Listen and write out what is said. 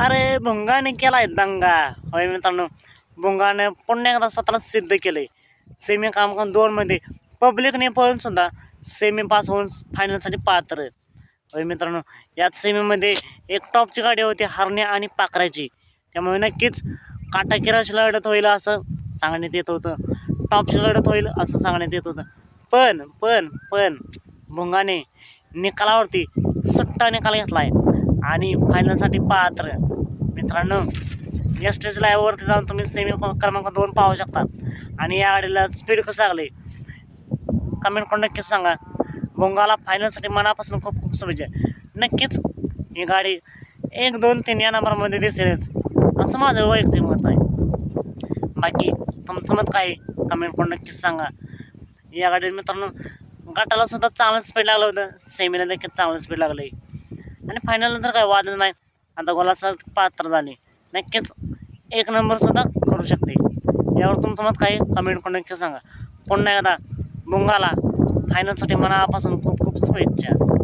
अरे भुंगाने केलाय दंगा. होय मित्रांनो भुंगाने पुन्हा एकदा स्वतःला सिद्ध केले सेमी कामकाम दोनमध्ये पब्लिकने पळून सुद्धा सेमी पास होऊन फायनलसाठी पात्र. होय मित्रांनो याच सेमीमध्ये एक टॉपची गाडी होती हरण्या आणि पाखराची. त्यामुळे नक्कीच काटाकिराची लढत होईल असं सांगण्यात येत होतं. टॉपची लढत होईल असं सांगण्यात येत होतं. पण पण पण भुंगाने निकालावरती सट्टा निकाल घेतला आहे आणि फायनलसाठी पात्र मित्रांनो एस टी लाईव्हवरती जाऊन तुम्ही सेमी क्रमांक दोन पाहू शकता. आणि या गाडीला स्पीड कसं लागली? कमेंट करून नक्कीच सांगा. भोंगाला फायनलसाठी मनापासून खूप खूप शुभेच्छा. नक्कीच ही गाडी एक दोन तीन या नंबरमध्ये दिसेलच. असं माझं वैयक्तिक मत आहे. बाकी तुमचं मत काय कमेंट करून नक्कीच सांगा. या गाडीत मित्रांनो गटाला सुद्धा चांगलं स्पीड लागलं होतं. सेमीला देखील चांगलं स्पीड लागलं आहे आणि फायनल नंतर काय वादच नाही. आता गोलासा पात्र झाले. नक्कीच एक नंबरसुद्धा करू शकते. यावर तुमचं मत काही कमेंट करून नक्की सांगा. पुन्हा एकदा बुंगाला फायनलसाठी मनापासून खूप खूप शुभेच्छा.